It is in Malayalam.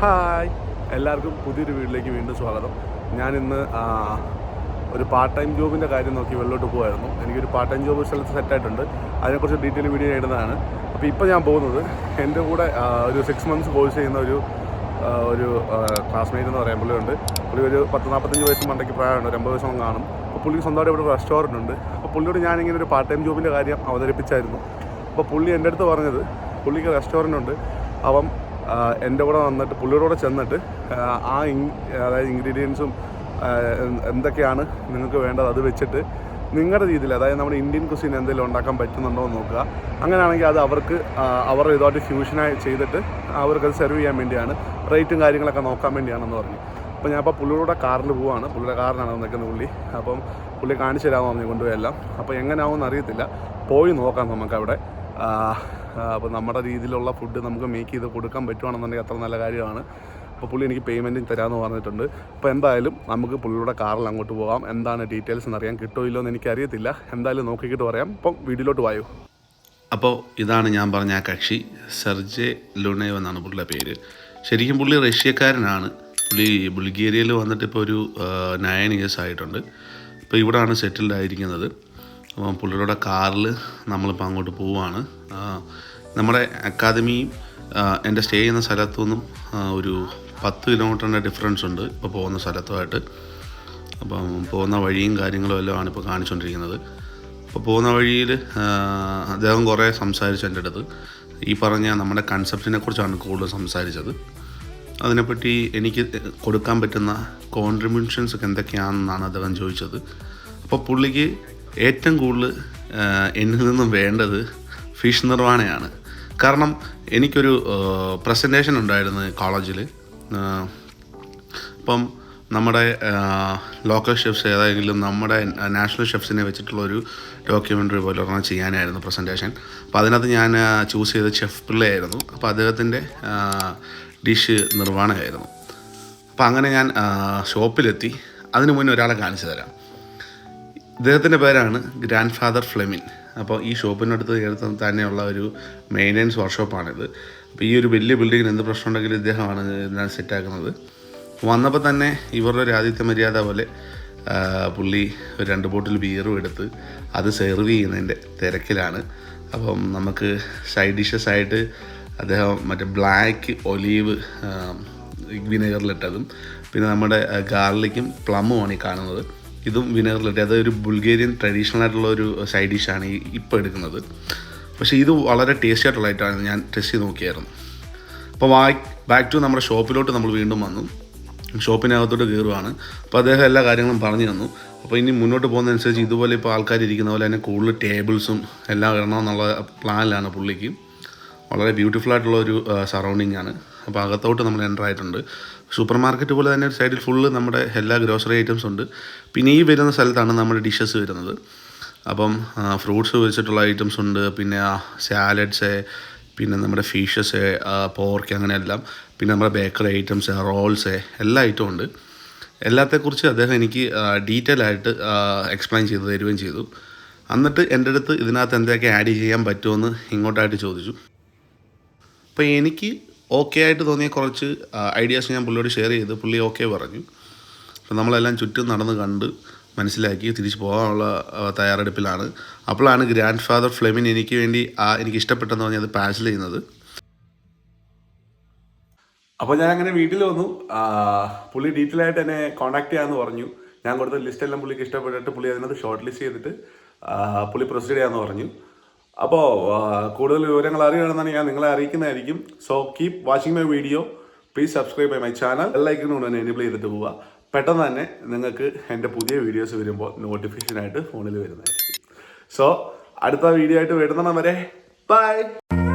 ഹായ്. എല്ലാവർക്കും പുതിയൊരു വീട്ടിലേക്ക് വീണ്ടും സ്വാഗതം. ഞാനിന്ന് ഒരു പാർട്ട് ടൈം ജോബിന്റെ കാര്യം നോക്കി വെള്ളോട്ട് പോകുമായിരുന്നു എനിക്കൊരു പാർട്ട് ടൈം ജോബ് സ്ഥലത്ത് സെറ്റായിട്ടുണ്ട് അതിനെക്കുറിച്ച് ഡീറ്റെയിൽ വീഡിയോ ഇടുന്നതാണ്. അപ്പോൾ ഇപ്പോൾ ഞാൻ പോകുന്നത് എന്റെ കൂടെ ഒരു സിക്സ് മന്ത്സ് കോഴ്സ് ചെയ്യുന്ന ഒരു ഒരു ക്ലാസ്മേറ്റ് എന്ന് പറയാൻ പുള്ളിയുണ്ട്. പുള്ളി ഒരു പത്ത് നാൽപ്പത്തഞ്ച് വയസ്സ് മണ്ടയ്ക്ക് പ്രായമുണ്ട് ഒരു അമ്പത് വയസ്സോളം കാണും. അപ്പോൾ പുള്ളിക്ക് സ്വന്തമായിട്ട് ഇവിടെ റെസ്റ്റോറന്റ് ഉണ്ട്. അപ്പോൾ പുള്ളിയോട് ഞാനിങ്ങനെ ഒരു പാർട്ട് ടൈം ജോബിന്റെ കാര്യം അവതരിപ്പിച്ചായിരുന്നു. അപ്പോൾ പുള്ളി എന്റെ അടുത്ത് പറഞ്ഞത് പുള്ളിക്ക് റെസ്റ്റോറന്റ് ഉണ്ട്. അവൻ എന്റെ കൂടെ വന്നിട്ട് പുള്ളിയുടെ കൂടെ ചെന്നിട്ട് ആ, അതായത് ഇൻഗ്രീഡിയൻസും എന്തൊക്കെയാണ് നിങ്ങൾക്ക് വേണ്ടത് അത് വെച്ചിട്ട് നിങ്ങളുടെ രീതിയിൽ അതായത് നമ്മുടെ ഇന്ത്യൻ കുസിൻ എന്തെങ്കിലും ഉണ്ടാക്കാൻ പറ്റുന്നുണ്ടോ എന്ന് നോക്കുക. അങ്ങനെയാണെങ്കിൽ അത് അവർക്ക് അവരുടെ ഇതുമായിട്ട് ഫ്യൂഷനായി ചെയ്തിട്ട് അവർക്കത് സെർവ് ചെയ്യാൻ വേണ്ടിയാണ് റേറ്റും കാര്യങ്ങളൊക്കെ നോക്കാൻ വേണ്ടിയാണെന്ന് പറഞ്ഞു. അപ്പോൾ ഞാൻ അപ്പോൾ പുള്ളിയുടെ കാറിൽ പോവാണ്. പുള്ളിയുടെ കാറിനാണ് നിൽക്കുന്നത് പുള്ളി. അപ്പം പുള്ളി കാണിച്ചു തരാമെന്ന് പറഞ്ഞു കൊണ്ടുപോയെല്ലാം അപ്പോൾ എങ്ങനെയാവുമെന്ന് അറിയത്തില്ല. പോയി നോക്കാം നമുക്കവിടെ. അപ്പോൾ നമ്മുടെ രീതിയിലുള്ള ഫുഡ് നമുക്ക് മേക്ക് ചെയ്ത് കൊടുക്കാൻ പറ്റുവാണെന്നുണ്ടെങ്കിൽ അത്ര നല്ല കാര്യമാണ്. അപ്പോൾ പുള്ളി എനിക്ക് പേയ്മെന്റും തരാമെന്ന് പറഞ്ഞിട്ടുണ്ട്. അപ്പോൾ എന്തായാലും നമുക്ക് പുള്ളിയുടെ കാറിൽ അങ്ങോട്ട് പോകാം. എന്താണ് ഡീറ്റെയിൽസ് എന്നറിയാൻ കിട്ടോ ഇല്ലോ എന്ന് എനിക്കറിയത്തില്ല. എന്തായാലും നോക്കിക്കിട്ട് പറയാം. അപ്പം വീഡിയോയിലോട്ട് വായു? അപ്പോൾ ഇതാണ് ഞാൻ പറഞ്ഞ ആ കക്ഷി. സെർജെ ലുണേവ് എന്നാണ് പുള്ളിയുടെ പേര്. ശരിക്കും പുള്ളി റഷ്യക്കാരനാണ്. പുള്ളി ബുൾഗേരിയയിൽ വന്നിട്ട് ഇപ്പോൾ ഒരു നയൻ ഇയേഴ്സ് ആയിട്ടുണ്ട്. ഇപ്പോൾ ഇവിടെയാണ് സെറ്റിൽഡ് ആയിരിക്കുന്നത്. അപ്പം പുള്ളിയുടെ കാറിൽ നമ്മളിപ്പോൾ അങ്ങോട്ട് പോവുകയാണ് നമ്മുടെ അക്കാദമിയും എന്റെ സ്റ്റേ ചെയ്യുന്ന സ്ഥലത്തു നിന്നും ഒരു പത്ത് കിലോമീറ്ററിന്റെ ഡിഫറൻസ് ഉണ്ട് ഇപ്പോൾ പോകുന്ന സ്ഥലത്തുമായിട്ട്. അപ്പം പോകുന്ന വഴിയും കാര്യങ്ങളും എല്ലാം ആണ് ഇപ്പോൾ കാണിച്ചുകൊണ്ടിരിക്കുന്നത്. അപ്പോൾ പോകുന്ന വഴിയിൽ അദ്ദേഹം കുറേ സംസാരിച്ചു എന്റെ അടുത്ത്. ഈ പറഞ്ഞ നമ്മുടെ കൺസെപ്റ്റിനെ കുറിച്ചാണ് കൂടുതൽ സംസാരിച്ചത്. അതിനെപ്പറ്റി എനിക്ക് കൊടുക്കാൻ പറ്റുന്ന കോൺട്രിബ്യൂഷൻസ് ഒക്കെ എന്തൊക്കെയാണെന്നാണ് അദ്ദേഹം ചോദിച്ചത്. അപ്പോൾ പുള്ളിക്ക് ഏറ്റവും കൂടുതൽ എന്നിൽ നിന്നും വേണ്ടത് ഫിഷ് നിർവാണയാണ് കാരണം എനിക്കൊരു പ്രസന്റേഷൻ ഉണ്ടായിരുന്നു കോളേജിൽ അപ്പം നമ്മുടെ ലോക്കൽ ഷെഫ്സ് ഏതായെങ്കിലും നമ്മുടെ നാഷണൽ ഷെഫ്സിനെ വെച്ചിട്ടുള്ള ഒരു ഡോക്യുമെന്ററി പോലെ ഒരെണ്ണം ചെയ്യാനായിരുന്നു പ്രസന്റേഷൻ അപ്പോൾ അതിനകത്ത് ഞാൻ ചൂസ് ചെയ്ത ഷെഫ് പിള്ളയായിരുന്നു. അപ്പോൾ അദ്ദേഹത്തിന്റെ ഡിഷ് നിർവാണമായിരുന്നു അപ്പോൾ അങ്ങനെ ഞാൻ ഷോപ്പിലെത്തി അതിനു മുന്നേ ഒരാളെ കാണിച്ചു തരാം. ഇദ്ദേഹത്തിന്റെ പേരാണ് ഗ്രാൻഡ് ഫാദർ ഫ്ലെമിൻ അപ്പോൾ ഈ ഷോപ്പിനടുത്ത് ചേർത്ത് തന്നെയുള്ള ഒരു മെയിന്റനൻസ് വർക്ക്ഷോപ്പാണിത് അപ്പോൾ ഈ ഒരു വലിയ ബിൽഡിങ്ങിന് എന്ത് പ്രശ്നം ഉണ്ടെങ്കിലും ഇദ്ദേഹമാണ് ഇതിനകത്ത് സെറ്റാക്കുന്നത് വന്നപ്പോൾ തന്നെ ഇവരുടെ ഒരു ആദിത്യ മര്യാദ പോലെ പുള്ളി ഒരു രണ്ട് ബോട്ടിൽ ബിയറും എടുത്ത് അത് സെർവ് ചെയ്യുന്നതിന്റെ തിരക്കിലാണ്. അപ്പം നമുക്ക് സൈഡ് ഡിഷസ് ആയിട്ട് അദ്ദേഹം മറ്റേ ബ്ലാക്ക് ഒലീവ് വിനെഗറിലിട്ടതും പിന്നെ നമ്മുടെ ഗാർലിക്കും പ്ലമ്മുമാണ് ഈ കാണുന്നത്. ഇതും വിനെഗറിലിട്ട് അതൊരു ബുൾഗേറിയൻ ട്രഡീഷണൽ ആയിട്ടുള്ള ഒരു സൈഡ് ഡിഷാണ് ഈ ഇപ്പോൾ എടുക്കുന്നത്. പക്ഷേ ഇത് വളരെ ടേസ്റ്റി ആയിട്ടുള്ള ഐറ്റമാണ് ഞാൻ ടെസ്റ്റ് ചെയ്ത് നോക്കിയായിരുന്നു. അപ്പോൾ ബാക്ക് ടു നമ്മുടെ ഷോപ്പിലോട്ട് നമ്മൾ വീണ്ടും വന്നു. ഷോപ്പിനകത്തോട്ട് കയറുവാണ് അപ്പോൾ അദ്ദേഹം എല്ലാ കാര്യങ്ങളും പറഞ്ഞു തന്നു. അപ്പോൾ ഇനി മുന്നോട്ട് പോകുന്നതനുസരിച്ച് ഇതുപോലെ ഇപ്പോൾ ആൾക്കാർ ഇരിക്കുന്ന പോലെ തന്നെ കൂടുതൽ ടേബിൾസും എല്ലാം ഇടണമെന്നുള്ള പ്ലാനിലാണ് പുള്ളിക്ക്. വളരെ ബ്യൂട്ടിഫുൾ ആയിട്ടുള്ള ഒരു സറൗണ്ടിങ് ആണ്. അപ്പോൾ അകത്തോട്ട് നമ്മൾ എന്റർ ആയിട്ടുണ്ട്. സൂപ്പർ മാർക്കറ്റ് പോലെ തന്നെ ഒരു സൈഡിൽ ഫുള്ള് നമ്മുടെ എല്ലാ ഗ്രോസറി ഐറ്റംസ് ഉണ്ട്. പിന്നെ ഈ വരുന്ന സ്ഥലത്താണ് നമ്മുടെ ഡിഷസ് വരുന്നത്. അപ്പം ഫ്രൂട്ട്സ് വെച്ചിട്ടുള്ള ഐറ്റംസ് ഉണ്ട്. പിന്നെ സാലഡ്സ് പിന്നെ നമ്മുടെ ഫിഷസ് പോർക്ക് അങ്ങനെയെല്ലാം. പിന്നെ നമ്മുടെ ബേക്കറി ഐറ്റംസ് റോൾസ് എല്ലാ ഐറ്റവും ഉണ്ട്. എല്ലാത്തെക്കുറിച്ച് അദ്ദേഹം എനിക്ക് ഡീറ്റെയിൽ ആയിട്ട് എക്സ്പ്ലെയിൻ ചെയ്ത് തരുകയും ചെയ്തു. എന്നിട്ട് എന്റെ അടുത്ത് ഇതിനകത്ത് എന്തൊക്കെ ആഡ് ചെയ്യാൻ പറ്റുമെന്ന് ഇങ്ങോട്ടായിട്ട് ചോദിച്ചു. അപ്പോൾ എനിക്ക് ഓക്കെ ആയിട്ട് തോന്നിയ കുറച്ച് ഐഡിയാസ് ഞാൻ പുള്ളിയോട് ഷെയർ ചെയ്ത് പുള്ളി ഓക്കെ പറഞ്ഞു. അപ്പോൾ നമ്മളെല്ലാം ചുറ്റും നടന്ന് കണ്ട് മനസ്സിലാക്കി തിരിച്ചു പോകാനുള്ള തയ്യാറെടുപ്പിലാണ്. അപ്പോഴാണ് ഗ്രാൻഡ് ഫാദർ ഫ്ലെമിൻ എനിക്ക് വേണ്ടി ആ എനിക്ക് ഇഷ്ടപ്പെട്ടെന്ന് പറഞ്ഞത് പാഴ്സൽ ചെയ്യുന്നത്. അപ്പോൾ ഞാൻ അങ്ങനെ വീട്ടിൽ വന്നു. പുള്ളി ഡീറ്റെയിൽ ആയിട്ട് എന്നെ കോൺടാക്ട് ചെയ്യാമെന്ന് പറഞ്ഞു. ഞാൻ കൊടുത്ത ലിസ്റ്റ് എല്ലാം പുള്ളിക്ക് ഇഷ്ടപ്പെട്ടിട്ട് പുള്ളി അതിനകത്ത് ഷോർട്ട് ലിസ്റ്റ് ചെയ്തിട്ട് പുള്ളി പ്രൊസീഡ് ചെയ്യാമെന്ന് പറഞ്ഞു. അപ്പോൾ കൂടുതൽ വിവരങ്ങൾ അറിയണമെന്നാണ് ഞാൻ നിങ്ങളെ അറിയിക്കുന്നതായിരിക്കും. So keep watching my video please subscribe my channel എല്ലായിക്കും തന്നെ എനേബിൾ ചെയ്തിട്ട് പോവുക. പെട്ടെന്ന് തന്നെ നിങ്ങൾക്ക് എന്റെ പുതിയ വീഡിയോസ് വരുമ്പോൾ നോട്ടിഫിക്കേഷനായിട്ട് ഫോണിൽ വരുന്നതായിരിക്കും. സോ അടുത്ത വീഡിയോ ആയിട്ട് വരുന്നവരെ വരെ ബൈ